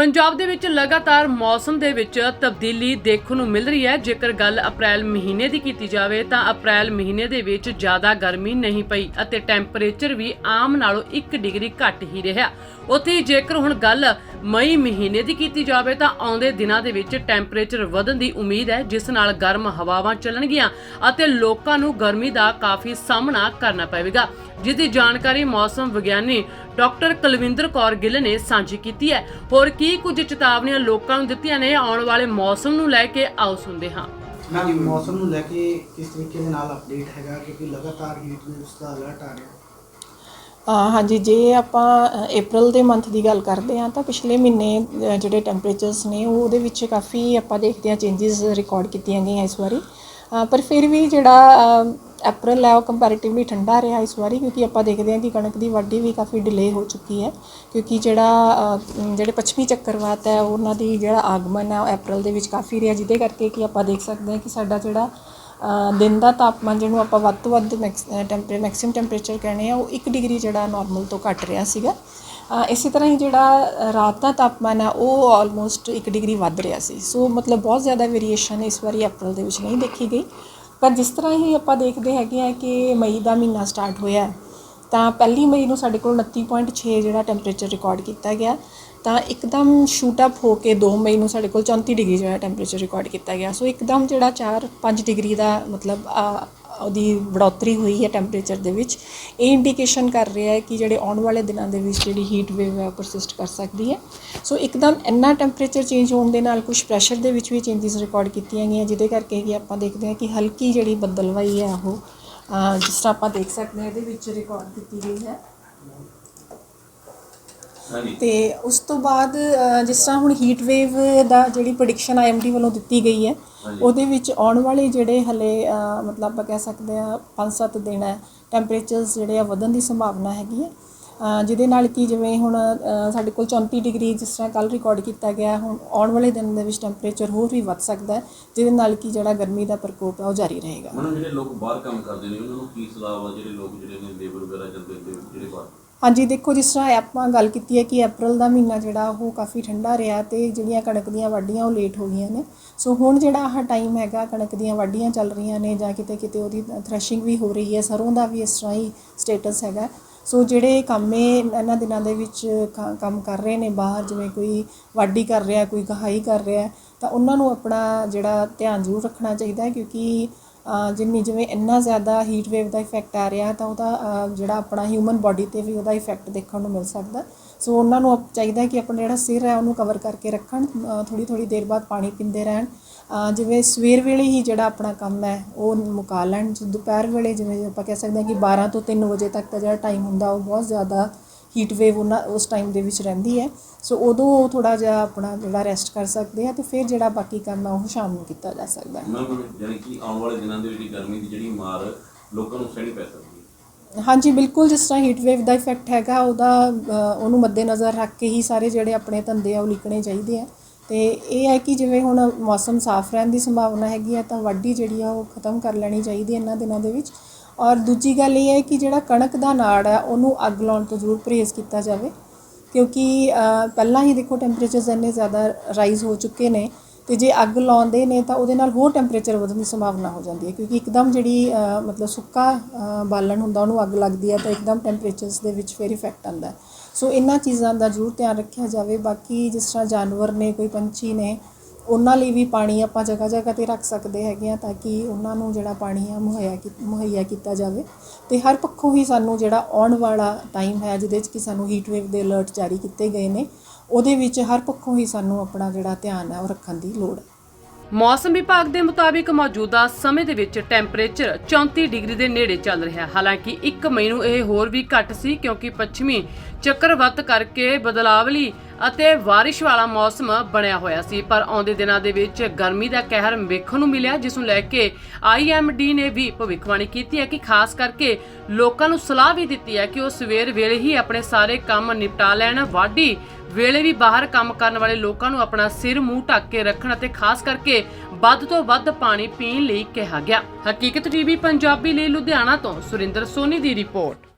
ਪੰਜਾਬ ਦੇ ਵਿੱਚ ਲਗਾਤਾਰ ਮੌਸਮ ਦੇ ਵਿੱਚ ਤਬਦੀਲੀ ਦੇਖਣ ਨੂੰ ਮਿਲ ਰਹੀ ਹੈ। ਜੇਕਰ ਗੱਲ ਅਪ੍ਰੈਲ ਮਹੀਨੇ ਦੀ ਕੀਤੀ ਜਾਵੇ, ਤਾਂ ਅਪ੍ਰੈਲ ਮਹੀਨੇ ਦੇ ਵਿੱਚ ਜ਼ਿਆਦਾ ਗਰਮੀ ਨਹੀਂ ਪਈ ਅਤੇ ਟੈਂਪਰੇਚਰ ਵੀ ਆਮ ਨਾਲੋਂ 1 ਡਿਗਰੀ ਘੱਟ ਹੀ ਰਿਹਾ। ਉੱਥੇ ਹੀ ਜੇਕਰ ਹੁਣ ਗੱਲ ਮਈ ਮਹੀਨੇ ਦੀ ਕੀਤੀ ਜਾਵੇ ਤਾਂ ਆਉਂਦੇ ਦਿਨਾਂ ਦੇ ਵਿੱਚ ਟੈਂਪਰੇਚਰ ਵਧਣ ਦੀ ਉਮੀਦ ਹੈ, ਜਿਸ ਨਾਲ ਗਰਮ ਹਵਾਵਾਂ ਚੱਲਣਗੀਆਂ ਅਤੇ ਲੋਕਾਂ ਨੂੰ ਗਰਮੀ ਦਾ ਕਾਫੀ ਸਾਹਮਣਾ ਕਰਨਾ ਪਵੇਗਾ। ਜਿਸ ਦੀ ਜਾਣਕਾਰੀ ਮੌਸਮ ਵਿਗਿਆਨੀ ਡਾਕਟਰ ਕੁਲਵਿੰਦਰ ਕੌਰ ਗਿੱਲ ਨੇ ਸਾਂਝੀ ਕੀਤੀ ਹੈ। ਹੋਰ ਕੀ ਕੁਝ ਚੇਤਾਵਨੀਆਂ ਲੋਕਾਂ ਨੂੰ ਦਿੱਤੀਆਂ ਨੇ, ਆਉਣ ਵਾਲੇ ਮੌਸਮ ਨੂੰ ਲੈ ਕੇ ਆਓ ਸੁਣਦੇ ਹਾਂ। ਹਾਂਜੀ ਮੌਸਮ ਨੂੰ ਲੈ ਕੇ ਕਿਸ ਤਰੀਕੇ ਦੇ ਨਾਲ ਅਪਡੇਟ ਹੈਗਾ? ਕਿਉਂਕਿ ਲਗਾਤਾਰ ਹੀਟ ਵੇਵਸ ਦਾ ਅਲਰਟ ਆ ਰਿਹਾ। ਹਾਂਜੀ, ਜੇ ਆਪਾਂ ਅਪ੍ਰੈਲ ਦੇ ਮੰਥ ਦੀ ਗੱਲ ਕਰਦੇ ਹਾਂ, ਤਾਂ ਪਿਛਲੇ ਮਹੀਨੇ ਜਿਹੜੇ ਟੈਂਪਰੇਚਰਸ ਨੇ, ਉਹ ਉਹਦੇ ਵਿੱਚ ਕਾਫੀ ਆਪਾਂ ਦੇਖਦੇ ਹਾਂ ਚੇਂਜਸ ਰਿਕਾਰਡ ਕੀਤੀਆਂ ਗਈਆਂ ਇਸ ਵਾਰੀ। ਪਰ ਫਿਰ ਵੀ ਜਿਹੜਾ ਅਪ੍ਰੈਲ ਹੈ, ਉਹ ਕੰਪੈਰੀਟਿਵਲੀ ਠੰਡਾ ਰਿਹਾ ਇਸ ਵਾਰੀ, ਕਿਉਂਕਿ ਆਪਾਂ ਦੇਖਦੇ ਹਾਂ ਕਿ ਕਣਕ ਦੀ ਵਾਢੀ ਵੀ ਕਾਫੀ ਡਿਲੇ ਹੋ ਚੁੱਕੀ ਹੈ। ਕਿਉਂਕਿ ਜਿਹੜਾ ਜਿਹੜੇ ਪੱਛਮੀ ਚੱਕਰਵਾਤ ਹੈ, ਉਹਨਾਂ ਦੀ ਜਿਹੜਾ ਆਗਮਨ ਹੈ, ਉਹ ਅਪ੍ਰੈਲ ਦੇ ਵਿੱਚ ਕਾਫੀ ਰਿਹਾ, ਜਿਹਦੇ ਕਰਕੇ ਕਿ ਆਪਾਂ ਦੇਖ ਸਕਦੇ ਹਾਂ ਕਿ ਸਾਡਾ ਜਿਹੜਾ ਦਿਨ ਦਾ ਤਾਪਮਾਨ ਜਿਹਨੂੰ ਆਪਾਂ ਵੱਧ ਤੋਂ ਵੱਧ ਟੈਂਪਰੇ ਮੈਕਸਿਮਮ ਟੈਂਪਰੇਚਰ ਕਹਿੰਦੇ ਆ ਉਹ 1 ਡਿਗਰੀ ਜਿਹੜਾ ਨਾਰਮਲ ਤੋਂ ਘੱਟ ਰਿਹਾ ਸੀਗਾ। ਇਸੇ ਤਰ੍ਹਾਂ ਹੀ ਜਿਹੜਾ ਰਾਤ ਦਾ ਤਾਪਮਾਨ ਆ, ਉਹ ਆਲਮੋਸਟ 1 ਡਿਗਰੀ ਵੱਧ ਰਿਹਾ ਸੀ। ਸੋ ਮਤਲਬ ਬਹੁਤ ਜ਼ਿਆਦਾ ਵੇਰੀਏਸ਼ਨ ਇਸ ਵਾਰੀ ਅਪ੍ਰੈਲ ਦੇ ਵਿੱਚ ਨਹੀਂ ਦੇਖੀ ਗਈ। ਪਰ ਜਿਸ ਤਰ੍ਹਾਂ ਹੀ ਆਪਾਂ ਦੇਖਦੇ ਹੈਗੇ ਆ ਕਿ ਮਈ ਦਾ ਮਹੀਨਾ ਸਟਾਰਟ ਹੋਇਆ, ਤਾਂ ਪਹਿਲੀ ਮਈ ਨੂੰ ਸਾਡੇ ਕੋਲ 29.6 ਜਿਹੜਾ ਟੈਂਪਰੇਚਰ ਰਿਕਾਰਡ ਕੀਤਾ ਗਿਆ। ਤਾਂ ਇੱਕਦਮ ਸ਼ੂਟ ਅਪ ਹੋ ਕੇ 2 ਮਈ ਨੂੰ ਸਾਡੇ ਕੋਲ 34 ਡਿਗਰੀ ਜਿਹੜਾ ਟੈਂਪਰੇਚਰ ਰਿਕਾਰਡ ਕੀਤਾ ਗਿਆ। ਸੋ ਇੱਕਦਮ ਜਿਹੜਾ 4-5 ਡਿਗਰੀ ਦਾ ਮਤਲਬ ਉਹਦੀ ਬੜੋਤਰੀ ਹੋਈ ਹੈ ਟੈਂਪਰੇਚਰ ਦੇ ਵਿੱਚ। ਇਹ ਇੰਡੀਕੇਸ਼ਨ ਕਰ ਰਿਹਾ ਹੈ ਕਿ ਜਿਹੜੇ ਆਉਣ ਵਾਲੇ ਦਿਨਾਂ ਦੇ ਵਿੱਚ ਜਿਹੜੀ ਹੀਟ ਵੇਵ ਹੈ ਪਰਸਿਸਟ ਕਰ ਸਕਦੀ ਹੈ। ਸੋ ਇੱਕਦਮ ਇੰਨਾ ਟੈਂਪਰੇਚਰ ਚੇਂਜ ਹੋਣ ਦੇ ਨਾਲ ਕੁਝ ਪ੍ਰੈਸ਼ਰ ਦੇ ਵਿੱਚ ਵੀ ਚੇਂਜਸ ਰਿਕਾਰਡ ਕੀਤੀਆਂ ਗਈਆਂ, ਜਿਹਦੇ ਕਰਕੇ ਕਿ ਆਪਾਂ ਦੇਖਦੇ ਹਾਂ ਕਿ ਹਲਕੀ ਜਿਹੜੀ ਬੱਦਲਵਾਈ ਹੈ ਉਹ ਜਿਸ ਤਰ੍ਹਾਂ ਆਪਾਂ ਦੇਖ ਸਕਦੇ ਹਾਂ, ਇਹਦੇ ਵਿੱਚ ਰਿਕਾਰਡ ਕੀਤੀ ਗਈ ਹੈ। ਤੇ ਉਸ ਤੋਂ ਬਾਅਦ ਅ, ਜਿਸ ਤਰ੍ਹਾਂ ਹੁਣ ਹੀਟ ਵੇਵ ਦਾ ਜਿਹੜੀ ਪ੍ਰੈਡਿਕਸ਼ਨ ਆਈਐਮਡੀ ਵੱਲੋਂ ਦਿੱਤੀ ਗਈ ਹੈ ਉਹਦੇ ਵਿੱਚ ਆਉਣ ਵਾਲੇ ਜਿਹੜੇ ਹਲੇ ਅ, ਮਤਲਬ ਆਪਾਂ ਕਹਿ ਸਕਦੇ ਆ 5-7 ਦਿਨ ਹੈ ਟੈਂਪਰੇਚਰਸ ਜਿਹੜੇ ਆ ਵਧਣ ਦੀ ਸੰਭਾਵਨਾ ਹੈਗੀ ਹੈ। ਅ, ਜਿਹਦੇ ਨਾਲ ਕਿ ਜਿਵੇਂ ਹੁਣ ਅ, ਸਾਡੇ ਕੋਲ 34 ਡਿਗਰੀ ਜਿਸ ਤਰ੍ਹਾਂ ਕੱਲ ਰਿਕਾਰਡ ਕੀਤਾ ਗਿਆ ਹੁਣ ਆਉਣ ਵਾਲੇ ਦਿਨ ਦੇ ਵਿੱਚ ਟੈਂਪਰੇਚਰ ਹੋਰ ਵੀ ਵੱਧ ਸਕਦਾ ਹੈ ਜਿਹਦੇ ਨਾਲ ਕਿ ਜਿਹੜਾ ਗਰਮੀ ਦਾ ਪ੍ਰਕੋਪ ਹੈ ਉਹ ਜਾਰੀ ਰਹੇਗਾ। ਜਿਹੜੇ ਲੋਕ ਬਾਹਰ ਕੰਮ ਕਰਦੇ ਨੇ ਉਹਨਾਂ ਨੂੰ ਕੀ ਸਲਾਹ ਵਾ ਜਿਹੜੇ ਲੋਕ ਜਿਹੜੇ ਨੇ ਲੇਬਰ ਵਗੈਰਾ ਜਾਂਦੇ ਨੇ ਜਿਹੜੇ ਬਾਹਰ? ਹਾਂਜੀ, ਦੇਖੋ, ਜਿਸ ਤਰ੍ਹਾਂ ਆਪਾਂ ਗੱਲ ਕੀਤੀ ਹੈ ਕਿ ਅਪ੍ਰੈਲ ਦਾ ਮਹੀਨਾ ਜਿਹੜਾ ਉਹ ਕਾਫੀ ਠੰਡਾ ਰਿਹਾ ਤੇ ਜਿਹੜੀਆਂ ਕਣਕ ਦੀਆਂ ਵਾਢੀਆਂ ਉਹ ਲੇਟ ਹੋ ਗਈਆਂ ਨੇ। ਸੋ ਹੁਣ ਜਿਹੜਾ ਆਹ ਟਾਈਮ ਹੈਗਾ, ਕਣਕ ਦੀਆਂ ਵਾਢੀਆਂ ਚੱਲ ਰਹੀਆਂ ਨੇ ਜਾਂ ਕਿਤੇ ਕਿਤੇ ਉਹਦੀ ਥ੍ਰੈਸ਼ਿੰਗ ਵੀ ਹੋ ਰਹੀ ਹੈ, ਸਰੋਂ ਦਾ ਵੀ ਇਸ ਤਰ੍ਹਾਂ ਹੀ ਸਟੇਟਸ ਹੈਗਾ। ਸੋ ਜਿਹੜੇ ਕੰਮੇ ਇਹਨਾਂ ਦਿਨਾਂ ਦੇ ਵਿੱਚ ਕੰਮ ਕਰ ਰਹੇ ਨੇ ਬਾਹਰ, ਜਿਵੇਂ ਕੋਈ ਵਾਢੀ ਕਰ ਰਿਹਾ, ਕੋਈ ਕਹਾਈ ਕਰ ਰਿਹਾ, ਤਾਂ ਉਹਨਾਂ ਨੂੰ ਆਪਣਾ ਜਿਹੜਾ ਧਿਆਨ ਜ਼ਰੂਰ ਰੱਖਣਾ ਚਾਹੀਦਾ ਹੈ ਕਿਉਂਕਿ ਜਿੰਨੀ ਜਿਵੇਂ ਇੰਨਾ ਜ਼ਿਆਦਾ ਹੀਟ ਵੇਵ ਦਾ ਇਫੈਕਟ ਆ ਰਿਹਾ ਤਾਂ ਉਹਦਾ ਜਿਹੜਾ ਆਪਣਾ ਹਿਊਮਨ ਬਾਡੀ ਤੇ ਵੀ ਉਹਦਾ ਇਫੈਕਟ ਦੇਖਣ ਨੂੰ ਮਿਲ ਸਕਦਾ। ਸੋ ਉਹਨਾਂ ਨੂੰ ਚਾਹੀਦਾ ਕਿ ਆਪਣਾ ਜਿਹੜਾ ਸਿਰ ਹੈ ਉਹਨੂੰ ਕਵਰ ਕਰਕੇ ਰੱਖਣ ਥੋੜੀ ਥੋੜੀ ਦੇਰ ਬਾਅਦ ਪਾਣੀ ਪੀਂਦੇ ਰਹਿਣ। ਜਿਵੇਂ ਸਵੇਰ ਵੇਲੇ ਹੀ ਜਿਹੜਾ ਆਪਣਾ ਕੰਮ ਹੈ ਉਹ ਮੁਕਾ ਲੈਣ ਜੋ ਦੁਪਹਿਰ ਵੇਲੇ ਜਿਵੇਂ ਆਪਾਂ ਕਹਿ ਸਕਦੇ ਹਾਂ ਕਿ 12 ਤੋਂ 3 ਵਜੇ ਤੱਕ ਦਾ ਜਿਹੜਾ ਟਾਈਮ ਹੁੰਦਾ ਉਹ ਬਹੁਤ ਜ਼ਿਆਦਾ ਹੀਟ ਵੇਵ ਉਹਨਾਂ ਉਸ ਟਾਈਮ ਦੇ ਵਿੱਚ ਰਹਿੰਦੀ ਹੈ। ਸੋ ਉਦੋਂ ਉਹ ਥੋੜਾ ਜਿਹਾ ਆਪਣਾ ਜਿਹੜਾ ਰੈਸਟ ਕਰ ਸਕਦੇ ਆ ਤੇ ਫਿਰ ਜਿਹੜਾ ਬਾਕੀ ਕੰਮ ਹੈ ਉਹ ਸ਼ਾਮ ਨੂੰ ਕੀਤਾ ਜਾ ਸਕਦਾ ਹੈ। ਜਾਨੀ ਕਿ ਆਉਣ ਵਾਲੇ ਦਿਨਾਂ ਦੇ ਵਿੱਚ ਗਰਮੀ ਦੀ ਜਿਹੜੀ ਮਾਰ ਲੋਕਾਂ ਨੂੰ ਸਹਿਣੀ ਪੈ ਸਕਦੀ ਹੈ। ਹਾਂਜੀ ਬਿਲਕੁਲ ਜਿਸ ਤਰ੍ਹਾਂ ਹੀਟ ਵੇਵ ਦਾ ਇਫੈਕਟ ਹੈਗਾ ਉਹਦਾ ਉਹਨੂੰ ਮੱਦੇਨਜ਼ਰ ਰੱਖ ਕੇ ਹੀ ਸਾਰੇ ਜਿਹੜੇ ਆਪਣੇ ਧੰਦੇ ਆ ਉਹ ਲਿਖਣੇ ਚਾਹੀਦੇ ਆ। ਤੇ ਇਹ ਹੈ ਕਿ ਜਿਵੇਂ ਹੁਣ ਮੌਸਮ ਸਾਫ਼ ਰਹਿਣ ਦੀ ਸੰਭਾਵਨਾ ਹੈਗੀ ਆ ਤਾਂ ਵਾਢੀ ਜਿਹੜੀ ਆ ਉਹ ਖਤਮ ਕਰ ਲੈਣੀ ਚਾਹੀਦੀ ਇਹਨਾਂ ਦਿਨਾਂ ਦੇ ਵਿੱਚ। ਔਰ ਦੂਜੀ ਗੱਲ ਇਹ ਹੈ ਕਿ ਜਿਹੜਾ ਕਣਕ ਦਾ ਨਾੜ ਹੈ, ਉਹਨੂੰ ਅੱਗ ਲਾਉਣ ਤੋਂ ਜ਼ਰੂਰ ਪਰਹੇਜ਼ ਕੀਤਾ ਜਾਵੇ, ਕਿਉਂਕਿ ਪਹਿਲਾਂ ਹੀ ਦੇਖੋ ਟੈਂਪਰੇਚਰਸ ਇੰਨੇ ਜ਼ਿਆਦਾ ਰਾਈਜ਼ ਹੋ ਚੁੱਕੇ ਨੇ ਤੇ ਜੇ ਅੱਗ ਲਾਉਂਦੇ ਨੇ ਤਾਂ ਉਹਦੇ ਨਾਲ ਹੋਰ ਟੈਂਪਰੇਚਰ ਵਧਣ ਦੀ ਸੰਭਾਵਨਾ ਹੋ ਜਾਂਦੀ ਹੈ, ਕਿਉਂਕਿ ਇੱਕਦਮ ਜਿਹੜੀ ਮਤਲਬ ਸੁੱਕਾ ਬਾਲਣ ਹੁੰਦਾ, ਉਹਨੂੰ ਅੱਗ ਲੱਗਦੀ ਹੈ ਤਾਂ ਇੱਕਦਮ ਟੈਂਪਰੇਚਰਸ ਦੇ ਵਿੱਚ ਫਿਰ ਇਫੈਕਟ ਆਉਂਦਾ ਸੋ ਇਹਨਾਂ ਚੀਜ਼ਾਂ ਦਾ ਜ਼ਰੂਰ ਧਿਆਨ ਰੱਖਿਆ ਜਾਵੇ, ਬਾਕੀ ਜਿਸ ਤਰ੍ਹਾਂ ਜਾਨਵਰ ਨੇ, ਕੋਈ ਪੰਛੀ ਨੇ ਉਹਨਾਂ ਲਈ ਵੀ ਪਾਣੀ ਆਪਾਂ ਜਗ੍ਹਾ ਜਗ੍ਹਾ ਤੇ ਰੱਖ ਸਕਦੇ ਹੈਗੇ ਆ ਤਾਂ ਕਿ ਉਹਨਾਂ ਨੂੰ ਜਿਹੜਾ ਪਾਣੀ ਆ ਮੁਹੱਈਆ ਕੀ- ਮੁਹੱਈਆ ਕੀਤਾ ਜਾਵੇ। ਤੇ ਹਰ ਪੱਖੋਂ ਹੀ ਸਾਨੂੰ ਜਿਹੜਾ ਆਉਣ ਵਾਲਾ ਟਾਈਮ ਹੈ, ਜਿਹਦੇ 'ਚ ਕਿ ਸਾਨੂੰ ਹੀਟ ਵੇਵ ਦੇ ਅਲਰਟ ਜਾਰੀ ਕੀਤੇ ਗਏ ਨੇ, ਉਹਦੇ ਵਿੱਚ ਹਰ ਪੱਖੋਂ ਹੀ ਸਾਨੂੰ ਆਪਣਾ ਜਿਹੜਾ ਧਿਆਨ ਹੈ, ਉਹ ਰੱਖਣ ਦੀ ਲੋੜ ਹੈ। ਮੌਸਮ ਵਿਭਾਗ ਦੇ ਮੁਤਾਬਿਕ ਮੌਜੂਦਾ ਸਮੇਂ ਦੇ ਵਿੱਚ ਟੈਂਪਰੇਚਰ 34 ਡਿਗਰੀ ਦੇ ਨੇੜੇ ਚੱਲ ਰਿਹਾ। ਹਾਲਾਂਕਿ 1 ਮਈ ਨੂੰ ਇਹ ਹੋਰ ਵੀ ਘੱਟ ਸੀ, ਕਿਉਂਕਿ ਪੱਛਮੀ ਚੱਕਰਵਤ ਕਰਕੇ ਬਦਲਾਵਲੀ ਅਤੇ ਬਾਰਿਸ਼ ਵਾਲਾ ਮੌਸਮ ਬਣਿਆ ਹੋਇਆ ਸੀ, ਪਰ ਆਉਂਦੇ ਦਿਨਾਂ ਦੇ ਵਿੱਚ ਗਰਮੀ ਦਾ ਕਹਿਰ ਵੇਖਣ ਨੂੰ ਮਿਲਿਆ, ਜਿਸ ਨੂੰ ਲੈ ਕੇ ਆਈਐਮਡੀ ਨੇ ਵੀ ਭਵਿੱਖਬਾਣੀ ਕੀਤੀ ਹੈ ਕਿ ਖਾਸ ਕਰਕੇ ਲੋਕਾਂ ਨੂੰ ਸਲਾਹ ਵੀ ਦਿੱਤੀ ਹੈ ਕਿ ਉਹ ਸਵੇਰ ਵੇਲੇ ਹੀ ਆਪਣੇ ਸਾਰੇ ਕੰਮ ਨਿਪਟਾ ਲੈਣ, ਵਾਢੀ ਵੇਲੇ ਵੀ ਬਾਹਰ ਕੰਮ ਕਰਨ ਵਾਲੇ ਲੋਕਾਂ ਨੂੰ ਆਪਣਾ ਸਿਰ ਮੂੰਹ ਢੱਕ ਕੇ ਰੱਖਣ ਅਤੇ ਖਾਸ ਕਰਕੇ ਵੱਧ ਤੋਂ ਵੱਧ ਪਾਣੀ ਪੀਣ ਲਈ ਕਿਹਾ ਗਿਆ। ਹਕੀਕਤ ਟੀਵੀ, ਪੰਜਾਬੀ ਲਈ ਲੁਧਿਆਣਾ ਤੋਂ ਸੁਰਿੰਦਰ ਸੋਨੀ ਦੀ ਰਿਪੋਰਟ।